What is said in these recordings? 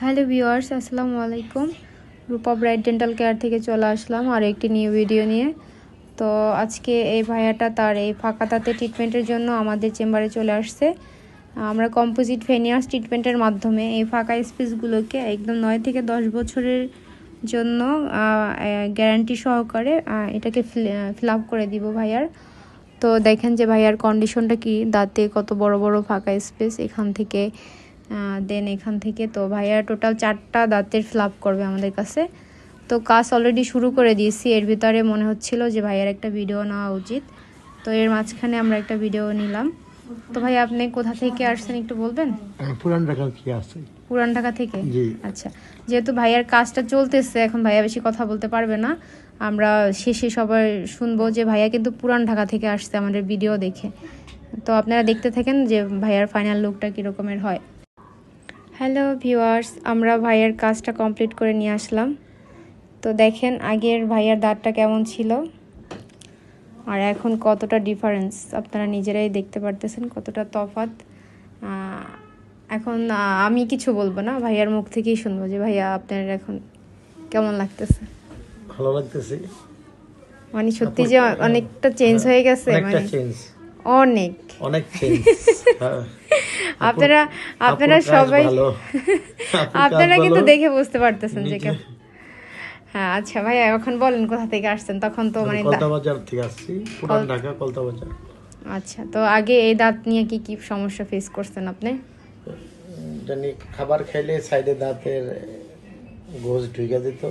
Hello viewers, আসসালামু আলাইকুম। রূপা bright dental care থেকে চলে আসলাম আর একটি নিউ ভিডিও নিয়ে। তো আজকে এই ভাইয়াটা তার এই ফাঁকা তাতে ট্রিটমেন্টের জন্য আমাদের চেম্বারে চলে আসছে। আমরা কম্পোজিট ফেনিয়ার্স ট্রিটমেন্টের মাধ্যমে এই ফাঁকা স্পেসগুলোকে একদম নয় থেকে দশ বছরের জন্য গ্যারান্টি সহকারে এটাকে ফিল আপ করে দিব ভাইয়ার। তো দেখেন যে ভাইয়ার কন্ডিশনটা কি, দাঁতে কত বড় বড় ফাঁকা স্পেস এখান থেকে দেন এখান থেকে তো ভাইয়া টোটাল চারটা দাঁতের ফ্লাপ করবে আমাদের কাছে। তো কাজ অলরেডি শুরু করে দিয়েছি। এর ভিতরে মনে হচ্ছিল যে ভাইয়ার একটা ভিডিও নেওয়া উচিত। তো এর মাঝখানে আমরা একটা ভিডিও নিলাম। তো ভাই আপনি কোথা থেকে আসছেন একটু বলবেন? পুরান ঢাকার কি আছে পুরান ঢাকা থেকে? জি। আচ্ছা। যেহেতু ভাইয়ার কাজটা চলতেছে এখন ভাইয়া বেশি কথা বলতে পারবে না। আমরা শেষে সবাই শুনব যে ভাইয়া কিন্তু পুরান ঢাকা থেকে আসছে আমাদের ভিডিও দেখে। তো আপনারা দেখতে থাকেন যে ভাইয়ার ফাইনাল লুকটা কীরকমের হয়। হ্যালো ভিউয়ার্স আমরা ভাইয়ের কাজটা কমপ্লিট করে নিয়ে আসলাম। তো দেখেন আগের ভাইয়ার দাঁতটা কেমন ছিল। আর এখন কতটা ডিফারেন্স আপনারা নিজেরাই দেখতে পারতেছেন কতটা তফাৎ। আহ, এখন আমি কিছু বলব না ভাইয়ার মুখ থেকেই শুনব যে ভাইয়া আপনার এখন কেমন লাগতেছে? ভালো লাগতেছে। মানে সত্যি যে অনেকটা চেঞ্জ হয়ে গেছে মানে অনেক। অনেক চেঞ্জ আপনারা আপনারা সবাই আপনারা কিন্তু দেখে বুঝতে পারতেছেন যে হ্যাঁ আচ্ছা ভাইয়া এখন বলেন কোথা থেকে আসছেন? তখন তো মানে দা- কলতা বাজার থেকে আসছি পুরান ঢাকা কলতা বাজার। আচ্ছা তো আগে এই দাঁত নিয়ে কি কি সমস্যা ফেস করছেন আপনি? জানি খাবার খাইলে সাইডে দাঁতের গোজ ঢুকে দিত।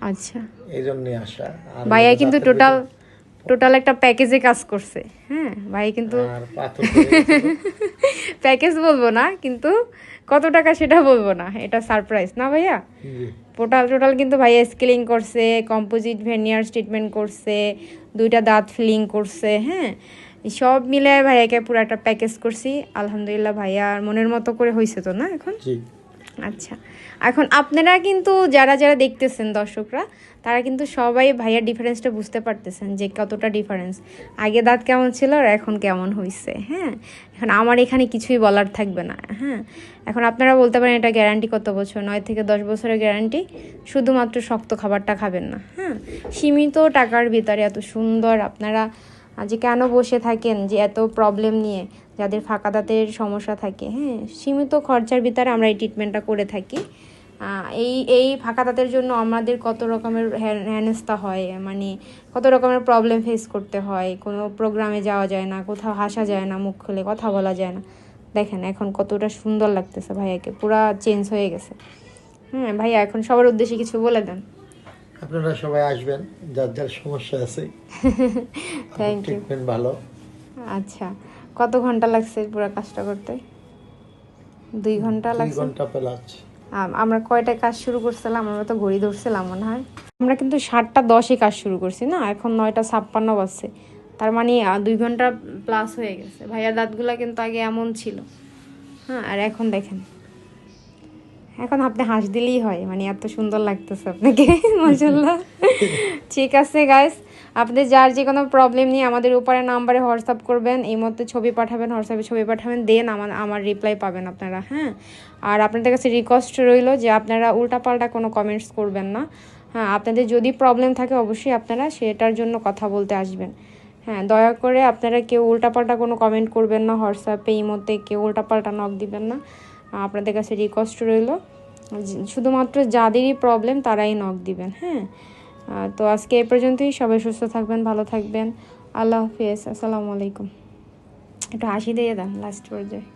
আচ্ছা। এই জন্যই আসা। ভাইয়া কিন্তু টোটাল টোটাল একটা প্যাকেজে কাজ করছে। হ্যাঁ ভাই কিন্তু। প্যাকেজ বলব না কিন্তু কত টাকা সেটা বলব না এটা সারপ্রাইজ না ভাইয়া? টোটাল টোটাল কিন্তু ভাইয়া স্কেলিং করছে কম্পোজিট ভেনিয়ার ট্রিটমেন্ট করছে দুইটা দাঁত ফিলিং করছে হ্যাঁ? সব মিলে ভাইয়াকে পুরো একটা প্যাকেজ করছি আলহামদুলিল্লাহ ভাইয়া মনের মতো করে হয়েছে তো না এখন? জি। আচ্ছা। এখন আপনারা কিন্তু যারা যারা দেখতেছেন দর্শকরা, তারা কিন্তু সবাই ভাইয়ার ডিফারেন্সটা বুঝতে পারতেছেন যে কতটা ডিফারেন্স আগে দাঁত কেমন ছিল আর এখন কেমন হয়েছে হ্যাঁ? এখন আমার এখানে কিছুই বলার থাকবে না হ্যাঁ? এখন আপনারা বলতে পারেন এটা গ্যারান্টি কত বছর? নয় থেকে দশ বছরের গ্যারান্টি শুধুমাত্র শক্ত খাবারটা খাবেন না হ্যাঁ? সীমিত টাকার ভিতরে এত সুন্দর আপনারা যে কেন বসে থাকেন যে এত প্রবলেম নিয়ে, যাদের ফাঁকা দাঁতের সমস্যা থাকে? হ্যাঁ সীমিত খরচার ভিতরে আমরা এই ট্রিটমেন্টটা করে থাকি। এই এই ফাঁকা দাঁতের জন্য আমাদের কত রকমের হেনস্থা হয় মানে কত রকমের প্রবলেম ফেস করতে হয়, কোনো প্রোগ্রামে যাওয়া যায় না, কোথাও হাসা যায় না, মুখ খুলে কথা বলা যায় না। দেখেন এখন কতটা সুন্দর লাগতেছে ভাইয়াকে, পুরা চেঞ্জ হয়ে গেছে। হ্যাঁ ভাইয়া এখন সবার উদ্দেশ্যে কিছু বলে দেন। আপনারা সবাই আসবেন যার যার সমস্যা আছে। থ্যাংক ইউ ট্রিটমেন্ট ভালো। আচ্ছা কত ঘণ্টা লাগছে পুরো কাজটা করতে? দুই ঘণ্টা লাগছে? ঘণ্টা প্লাস আম- আমরা কয়টায় কাজ শুরু করছিলাম? আমরা তো ঘড়ি ধরছিলাম মনে হয়। আমরা কিন্তু সাতটা দশে কাজ শুরু করছি না? এখন নয়টা ছাপ্পান্ন বাজছে। তার মানে দুই ঘণ্টা প্লাস হয়ে গেছে। ভাইয়ার দাঁতগুলা কিন্তু আগে এমন ছিল। হ্যাঁ আর এখন দেখেন। এখন আপনি হাঁস দিলেই হয় মানে এত সুন্দর লাগতেছে আপনাকে মাসাল্লাহ ঠিক আছে গাইস আপনি যার যে কোনো প্রবলেম নিয়ে আমাদের উপরে নাম্বারে হোয়াটসঅ্যাপ করবেন, এই মধ্যে ছবি পাঠাবেন, হোয়াটসঅ্যাপে ছবি পাঠাবেন দেন আমার আমার রিপ্লাই পাবেন আপনারা হ্যাঁ? আর আপনাদের কাছে রিকোয়েস্ট রইল যে আপনারা উল্টাপাল্টা কোনো কমেন্টস করবেন না হ্যাঁ? আপনাদের যদি প্রবলেম থাকে, অবশ্যই আপনারা সেটার জন্য কথা বলতে আসবেন হ্যাঁ? দয়া করে আপনারা কেউ উল্টাপাল্টা কোনো কমেন্ট করবেন না, হোয়াটসঅ্যাপে, এই মধ্যে কেউ উল্টাপাল্টা নক দিবেন না। আপনাদের কাছে রিকোয়েস্ট রইল। শুধুমাত্র যাদেরই প্রবলেম তারাই নক দিবেন হ্যাঁ? তো আজকে এ পর্যন্তই। সবাই সুস্থ থাকবেন, ভালো থাকবেন। আল্লাহ হাফিজ। আসসালামু আলাইকুম। একটু হাসি দিয়ে দেন লাস্ট পর্যায়ে।